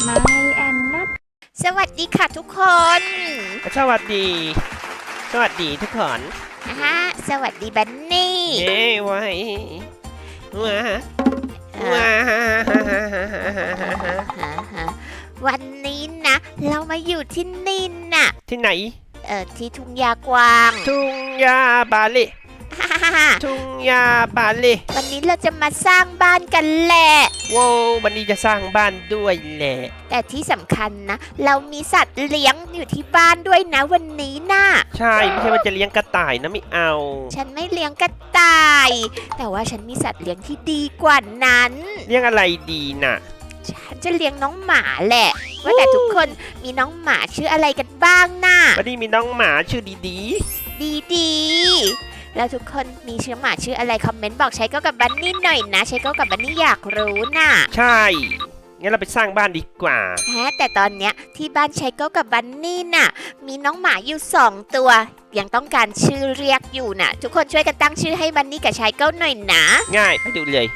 ไม่แอนนัทสวัสดีค่ะทุกคนสวัสดี สวัสดีทุกคนนะฮะสวัสดีบันนี่เย้ไว้ว้าเอ่อว้าฮะฮะวันนี้นะ เรามาอยู่ที่นี่น่ะที่ไหน เอ่อที่ทุ่งยากวาง ทุ่งยาบาลี ทุ่งยาบาลีวันนี้เราจะมาสร้างบ้านกันแหละโว้ววันนี้จะสร้างบ้านด้วยแหละ แต่ที่สำคัญนะ เรามีสัตว์เลี้ยงอยู่ที่บ้านด้วยนะวันนี้น่ะ ใช่ไม่ใช่ว่าจะเลี้ยงกระต่ายนะไม่เอา ฉันไม่เลี้ยงกระต่าย แต่ว่าฉันมีสัตว์เลี้ยงที่ดีกว่านั้น เลี้ยงอะไรดีน่ะ ฉันจะเลี้ยงน้องหมาแหละ ว่าแต่ทุกคนมีน้องหมาชื่ออะไรกันบ้างน่ะ วันนี้มีน้องหมาชื่อดีดีดีๆ แล้วทุกคนมีชื่อหมาชื่ออะไรคอมเมนต์บอกใช้ก็กับบันนี่หน่อยนะใช้ก็กับบันนี่อยากรู้น่ะๆใช่งั้นเราไปสร้างบ้านดีกว่าแฮะแต่ตอนเนี้ยที่บ้านใช้ก็กับบันนี่น่ะ มีน้องหมาอยู่สองตัว ยังต้องการชื่อเรียกอยู่น่ะ ทุกคนช่วยกันตั้งชื่อให้บันนี่กับชายเก้าหน่อยนะง่ายไปดูเลย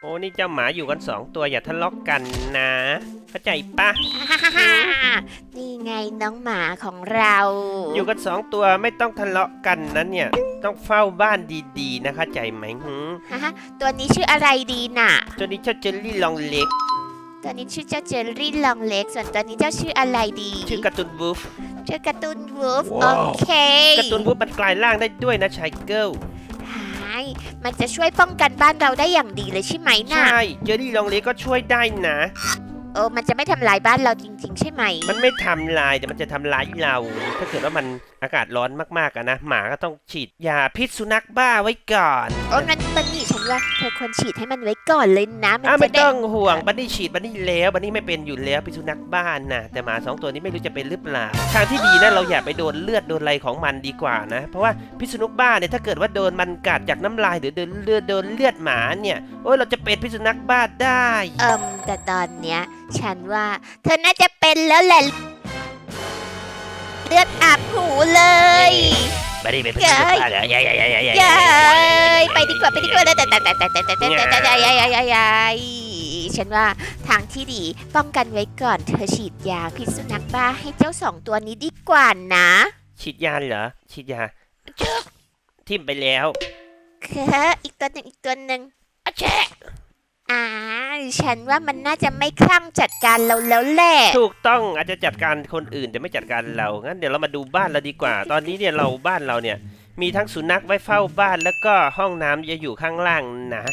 โอ้นี่เจ้าหมาอยู่กันสองตัวอย่าทะเลาะกันนะเข้า ใจปะ นี่ไงน้องหมาของเรา อยู่กันสองตัวไม่ต้องทะเลาะกันนะเนี่ย ต้องเฝ้าบ้านดีๆ นะเข้าใจไหมหืมฮะฮะตัวนี้ชื่ออะไรดีน่ะ ตัวนี้เจ้าเจลลี่ลองเล็ก ตัวนี้ชื่อเจ้าเจอรี่ลองเล็ก ส่วนตัวนี้เจ้าชื่ออะไรดีชื่อการ์ตูนวูฟชื่อการ์ตูนวูฟโอว้าวเคการ์ตูนวูฟมันกลายร่างได้ด้วยนะชายเกิลหายมันจะช่วยป้องกันบ้านเราได้อย่างดีเลยใช่ไหมน่ะ ใช่ เจลลี่ลองเล็กก็ช่วยได้นะ เออมันจะไม่ทำลายบ้านเราจ ริง ๆ ใช่ไหม มันไม่ทำลายแต่มันจะทำร้ายเรา ถ้าเกิดว่ามันอากาศร้อนมากๆอะนะ หมาก็ต้องฉีดยาพิษสุนัขบ้าไว้ก่อนโอ้นั้นมันนี่ฉันว่าเธอควรฉีดให้มันไว้ก่อนเลยนะ มันอ้าวจะไม่ได้ต้องห่วงบันนี่ฉีดบันนี่แล้วบันนี่ไม่เป็นอยู่แล้วพิษสุนัขบ้านนะแต่หมาสองตัวนี้ไม่รู้จะเป็นหรือเปล่าทางที่ดีนะเราอย่าไปโดนเลือดโดนอะไรของมันดีกว่านะ เพราะว่าพิษสุนัขบ้าเนี่ยถ้าเกิดว่าโดนมันกัดจากน้ำลายหรือโดนเลือดโดนเลือดหมาเนี่ยโอ้ยเราจะเป็นพิษสุนัขบ้าได้ เอิมแต่ตอนเนี้ย ฉันว่า เธอน่าจะเป็นแล้วแหละ เลือดอาบหูเลยบันนี่เป็นพิษสุนัขบ้าเหรอใหญ่ใหญ่ใหญ่ใหญ่เย้ยไปดีกว่าไปดีกว่าแต่แต่แต่แต่แต่แต่แต่แต่แต่แต่ยายยายยายฉันว่าทางที่ดีป้องกันไว้ก่อนเธอฉีดยาพิษสุนัขบ้าให้เจ้าสองตัวนี้ดีกว่านะ ฉีดยาเหรอฉีดยาเจ๊กทิ่มไปแล้วคืออีกตัวหนึ่งอีกตัวหนึ่งอะแช่ อ่าฉันว่ามันน่าจะไม่คลั่งจัดการเราแล้วแหละ ถูกต้องอาจจะจัดการคนอื่นแต่ไม่จัดการเรา งั้นเดี๋ยวเรามาดูบ้านเราดีกว่า ตอนนี้เนี่ยเราบ้านเราเนี่ย มีทั้งสุนัขไว้เฝ้าบ้านแล้วก็ห้องน้ำจะอยู่ข้างล่างนะ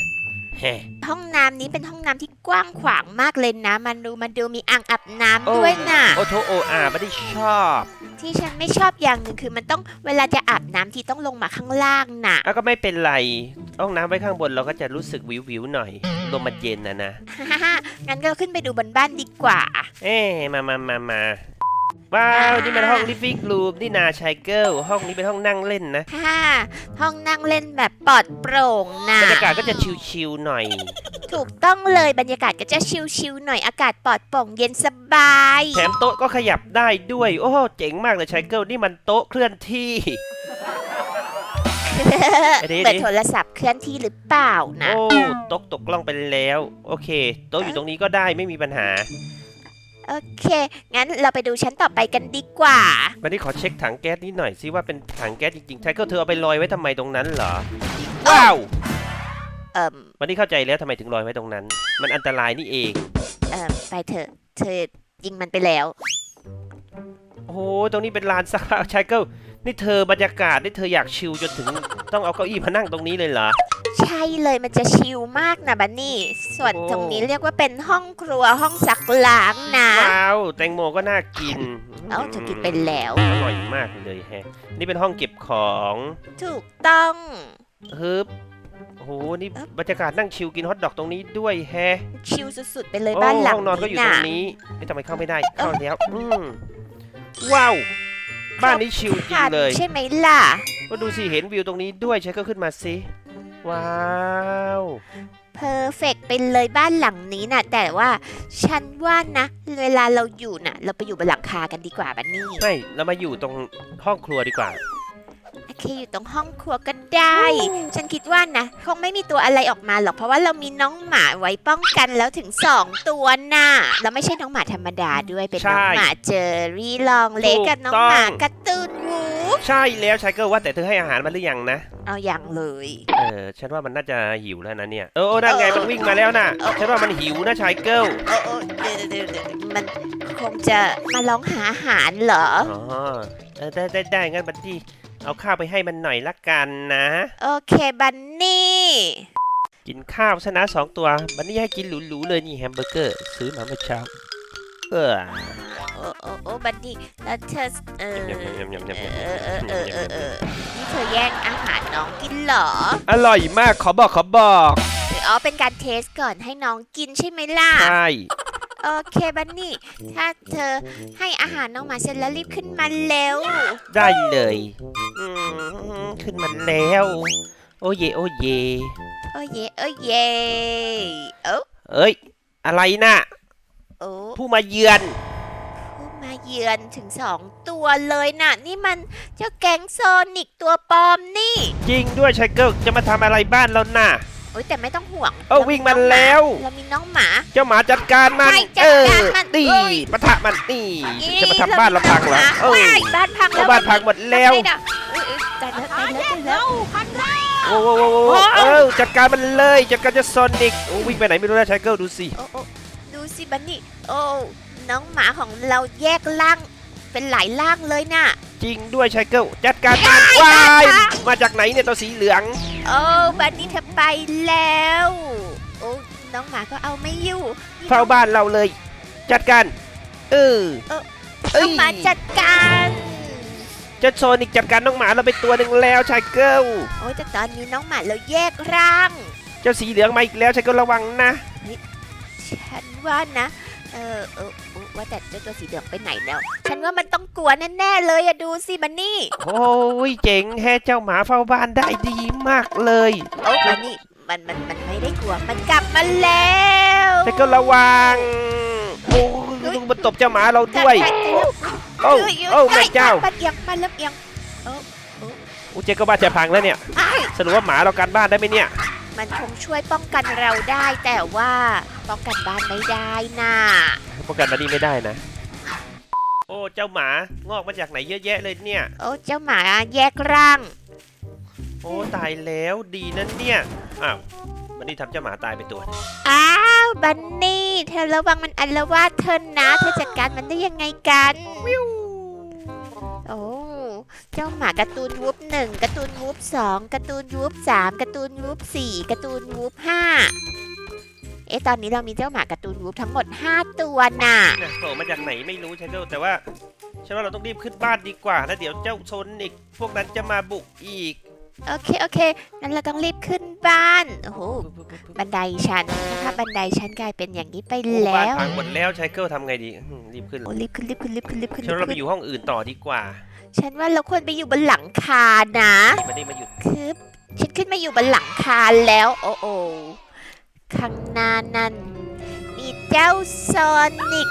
แฮห้องน้ำนี้เป็นห้องน้ำที่กว้างขวางมากเลยนะ มันดูมันดูมีอ่างอาบน้ำโอ้ด้วยน่ะ โอโทโออาไม่ได้ชอบที่ฉันไม่ชอบอย่างหนึ่งคือมันต้องเวลาจะอาบน้ำที่ต้องลงมาข้างล่างน่ะแล้วก็ไม่เป็นไร ห้องน้ำไว้ข้างบนเราก็จะรู้สึกวิววิวๆหน่อยลมมันเย็นนะนะ ฮ่าฮ่างั้นก็ขึ้นไปดูบนบ้านดีกว่า เอ๊ะมามามามาว้าว นี่มันห้องลิฟ i ิ g รูมนี่นาชายเกิลห้องนี้เป็นห้องนั่งเล่นนะ ฮ่าห้องนั่งเล่นแบบปลอดโปร่งนะบรรยากาศก็จะชิลๆหน่อย ถูกต้องเลยบรรยากาศก็จะชิลๆหน่อยอากาศปลอดโปร่งเย็นสบาย แถมโต๊ะก็ขยับได้ด้วย โอ้โหเจ๋งมากเลยชายเกิลนี่มันโต๊ะเคลื่อนที่ เดี๋ยวเปิดโทรศัพท์เคลื่อนที่หรือเปล่านะ โอ้โต๊ะตกล่องไปแล้ว โอเค โต๊ะอยู่ตรงนี้ก็ได้ไม่มีปัญหา โอเค งั้นเราไปดูชั้นต่อไปกันดีกว่า วันนี้ขอเช็คถังแก๊สนิดหน่อยซิว่าเป็นถังแก๊สจริงๆชายเกิลเธอเอาไปลอยไว้ทำไมตรงนั้นเหรอ ว้าวเอ่มวันนี้เข้าใจแล้วทำไมถึงลอยไว้ตรงนั้น มันอันตรายนี่เอง เอ่มไปเถอะ เธอยิงมันไปแล้ว โอ้โหตรงนี้เป็นลานซักผ้าชายเกิล นี่เธอบรรยากาศนี่เธออยากชิลจนถึง ต้องเอาเก้าอี้มานั่งตรงนี้เลยเหรอ ใช่เลยมันจะชิลมากนะบันนี่ ส่วนโอ้ ตรงนี้เรียกว่าเป็นห้องครัวห้องซักล้างนะว้าวแตงโมก็น่ากินเอ้าเธอกินไปแล้ว อร่อยมากเลยแฮะ นี่เป็นห้องเก็บของถูกต้อง ฮึบโอ้โหนี่เอ๊ะบรรยากาศนั่งชิลกินฮอทดอกตรงนี้ด้วยแฮะชิลสุดๆ ไปเลยโอ้บ้านหลังห้องนอนก็อยู่ตน่ะรงนี้ไม่ทำไมเข้าไม่ได้เข้าแล้วอืมว้าว บ้านนี้ชิลจริงเลย ใช่ไหมล่ะ ก็ดูสิเห็นวิวตรงนี้ด้วยใช้ก็ขึ้นมาสิ ว้าวเพอร์เฟกไปเลยบ้านหลังนี้น่ะ แต่ว่าฉันว่านะ เวลาเราอยู่น่ะ เราไปอยู่บนหลังคากันดีกว่าบันนี่ไม่เรามาอยู่ตรงห้องครัวดีกว่าโอ เคอยู่ตรงห้องครัวก็ได้ ฉันคิดว่านะ คงไม่มีตัวอะไรออกมาหรอกเพราะว่าเรามีน้องหมาไว้ป้องกันแล้วถึงสองตัวน่ะแล้วไม่ใช่น้องหมาธรรมดาด้วยเป็นน้องใช่หมาเจอรี่ลองเล็กกับน้องหมาการ์ตูนวูฟใช่แล้วชายเกิลว่าแต่เธอให้อาหารมันหรือยังนะ เอาอย่างเลย เออฉันว่ามันน่าจะหิวแล้วนะเนี่ย เออโอ้นั่นไงมันวิ่งมาแล้วน่ะฉันว่ามันหิวนะชายเกิลโอ้โอ้เดี๋ยวเดี๋ยวเดี๋ยวมันคงจะมาร้องหาอาหารเหรอ อ๋อ เออได้ได้ได้งั้นบัดดี้ เอาข้าวไปให้มันหน่อยละกันนะ โอเคบันนี่ กินข้าวซะนะสองตัว บัดนี้ให้กินหรูๆเลยนี่แฮมเบอร์เกอร์ ซื้อมาเมื่อเช้า เออโอ้โอ้โอ้บันนี่แล้วเธอเออยำยำยำยำยำเออเออเออเออเออนี่เธอแย่งอาหารน้องกินเหรอ อร่อยมากขอบอกขอบอก หรืออ๋อเป็นการเทสก่อนให้น้องกินใช่ไหมล่ะ ใช่ โอเคบันนี่ ถ้าเธอให้อาหารน้องหมาเสร็จแล้วรีบขึ้นมาเร็ว ได้เลยอืมขึ้นมาแล้ว โอ้เย โอ้เยโอ้เย่โอ้เย่โอ้เอ้ย อะไรน่ะ โอ้ผู้มาเยือน ผู้มาเยือนถึงสองตัวเลยน่ะ นี่มันเจ้าแก๊งโซนิกตัวปลอมนี่ จริงด้วยชายเกิลจะมาทำอะไรบ้านเราน่ะ โอ้ยแต่ไม่ต้องห่วงเอ้ารวิ่งมาแล้ว เรามีน้องหมา เจ้าหมาจัดการมันไม่จัเอดอการมันตีเอ้ย ปะทะมันนี่จะมาทำบ้านเราพังเหรอเออ ว้ายบ้านพังแล้เอาวบ้านพังหมดแล้ว ทำไงน่ะอุ๊ยอุ๊ยตายแล้วตายแล้วตายแล้วโอ้โหโอ้โหโอ้โหเออจัดการมันเลยจัดการเจะซอนิกโอ้วิ่งไปไหนไม่รู้นะชายเกิลดูสิ โอ้โอ้ดูสิบันนี่โอ้น้องหมาของเราแยกร่างเป็นหลายร่างเลยน่ะ จริงด้วยชายเกิลจัดการมันวายมาจากไหนเนี่ยตัวสีเหลือง โอ้บันนี่เธอไปแล้ว โอ้น้องหมาก็เอาไม่อยู่นี่เฝ้าบ้านเราเลย จัดการเออเออเอ้น้อยงหมาจัดการเจ้าโซนิกจัดการน้องหมาเราไปตัวหนึ่งแล้วชายเกิลโอ้ยแต่ตอนนี้น้องหมาเราแยกร่าง เจ้าสีเหลืองมาอีกแล้วชายเกิลระวังนะ ฉันว่านะ เออเออเออว่าแต่เจ้าตัวสีเหลืองไปไหนแล้ว ฉันว่ามันต้องกลัวแน่ๆเลยอะดูสิบันนี่ โอ้ยเจ๋งแฮะเจ้าหมาเฝ้าบ้านได้ดีมากเลยโอ้บันนี่มันมันมันไม่ได้กลัวมันกลับมาแล้วชายเกิลระวังโอ้ยมันตบเจ้าหมาเราด้วยใช่ใช่แล้วโอ้โอ้แม่เจ้ามันเอียงมันเริ่มเอียงอูเจก็บ้านจะพังแล้วเนี่ยอ้ายสรุปว่าหมาเราการบ้านได้ไหมเนี่ย มันคงช่วยป้องกันเราได้แต่ว่า ป้องกันบ้านไม่ได้น่ะป้องกันมานี่ไม่ได้นะ โอ้ เจ้าหมางอกมาจากไหนเยอะแยะเลยเนี่ย โอ้เจ้าหมาแยกร่าง โอ้ตายแล้วดีนั่นเนี่ย อ้าวมันนี่ทำเจ้าหมาตายไปตัวหนึ่งอ้าวบันนี่เธอระวังมันอันละวาดเธอนะ เธอจัดการมันได้ยังไงกันโอ้เจ้าหมาการ์ตูนวูฟหนึ่งการ์ตูนวูฟสองการ์ตูนวูฟสามการ์ตูนวูฟสี่การ์ตูนวูฟห้า เอ๊ะตอนนี้เรามีเจ้าหมาการ์ตูนวูฟทั้งหมด 5 ตัวน่ะ เนี่ยโผล่มาจากไหนไม่รู้ใช่ไหมแต่ว่าฉันว่าเราต้องรีบขึ้นบ้านดีกว่านะเดี๋ยวเจ้าโซนิกพวกนั้นจะมาบุกอีกโอเค โอเคงั้นเราต้องรีบขึ้นบ้าน โอ้โห บันไดฉันถ้าบันไดฉันกลายเป็นอย่างนี้ไปโอ้แล้บ้านวพังหมดแล้วชายเกิลทำไงดีอืมรีบขึ้นโอ้รีบขึ้นรีบขึ้นรีบขึ้นรีบขึ้นฉันว่าเราไปรีบอขึ้นยู่ห้องอื่นต่อดีกว่าฉันว่าเราควรไปอยู่บนหลังคานะมาได้มาหยุดคือฉันขึ้นมาอยู่บนหลังคาแล้ว โอ้โอ ข้างหน้านั้นมีเจ้าโซนิก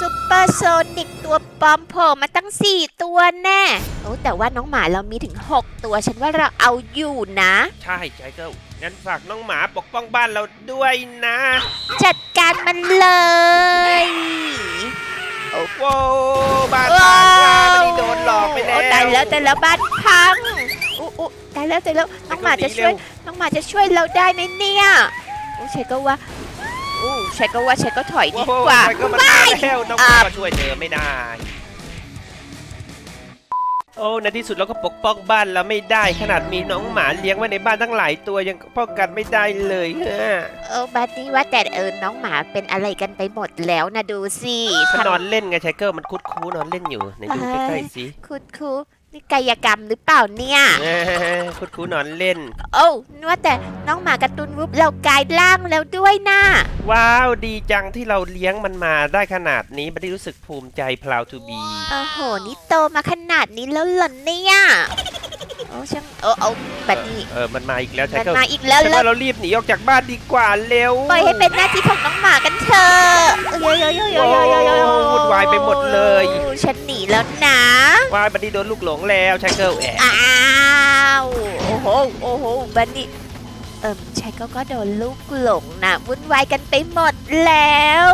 ซูเปอร์โซนิกตัวปลอมโผล่มาตั้ง 4 ตัวแน่โอ้แต่ว่าน้องหมาเรามีถึง 6 ตัวฉันว่าเราเอาอยู่นะ ใช่ชายเกิลงั้นฝากน้องหมาปกป้องบ้านเราด้วยนะ จัดการมันเลย โอ้โหบ้านพังว่ามันนี่โดนหลอกไปแล้วโอ้ตายแล้วแต่แล้วบ้านพังอุ๊อุ๊ตายแล้วตายแล้วน้องหมาจะช่วย น้องหมาจะช่วยเราได้ไหมเนี่ย โอ้ชัยก็ว่าโอ้ชัยก็ว่าชัยก็ถอยดีโอ้โหกว่าชายเกิลมันมาแล้วน้องหมาก็ช่วยเธอไม่ได้ โอ้ในที่สุดเราก็ปกป้องบ้านเราไม่ได้ ขนาดมีน้องหมาเลี้ยงไว้ในบ้านทั้งหลายตัวยังป้องกันไม่ได้เลยเฮ้อเออบัดนี้ว่าแต่เออน้องหมาเป็นอะไรกันไปหมดแล้วนะดูสิมันนอนเล่นไงชายเกิลมันคุดคูนอนเล่นอยู่ไหนดูใกล้ๆสิคุณครู นี่กายกรรมหรือเปล่าเนี่ย เอ้ยคุดคูนอนเล่น โอ้นกว่าแต่น้องหมาการ์ตูนวูฟเรากลายร่างแล้วด้วยนะว้าวดีจังที่เราเลี้ยงมันมาได้ขนาดนี้บันนี้รู้สึกภูมิใจ proud to be โอ้โห นี่โตมาขนาดนี้แล้วเหรอเนี่ยโอ้ช่างโอ้เอาบัดนี้เออมันมาอีกแล้วชายมันเกิลมาอีกแล้วฉันแล้วว่าเรารีบหนีออกจากบ้านดีกว่าเร็วปล่อยให้เป็นหน้าที่ของน้องหมากันเถอะโยโยโยโยโอ้โยโยโยวุ่นววายไปหมดเลยโอ้ฉันหนีแล้วนะวายบันนี่โดนลูกหลงแล้วชายเกิลแอบอ้าวโอ้โหโอ้โหบันนี่เอิมชายก็ก็โดนลูกหลงนะวุ่นวายกันไปหมดแล้ว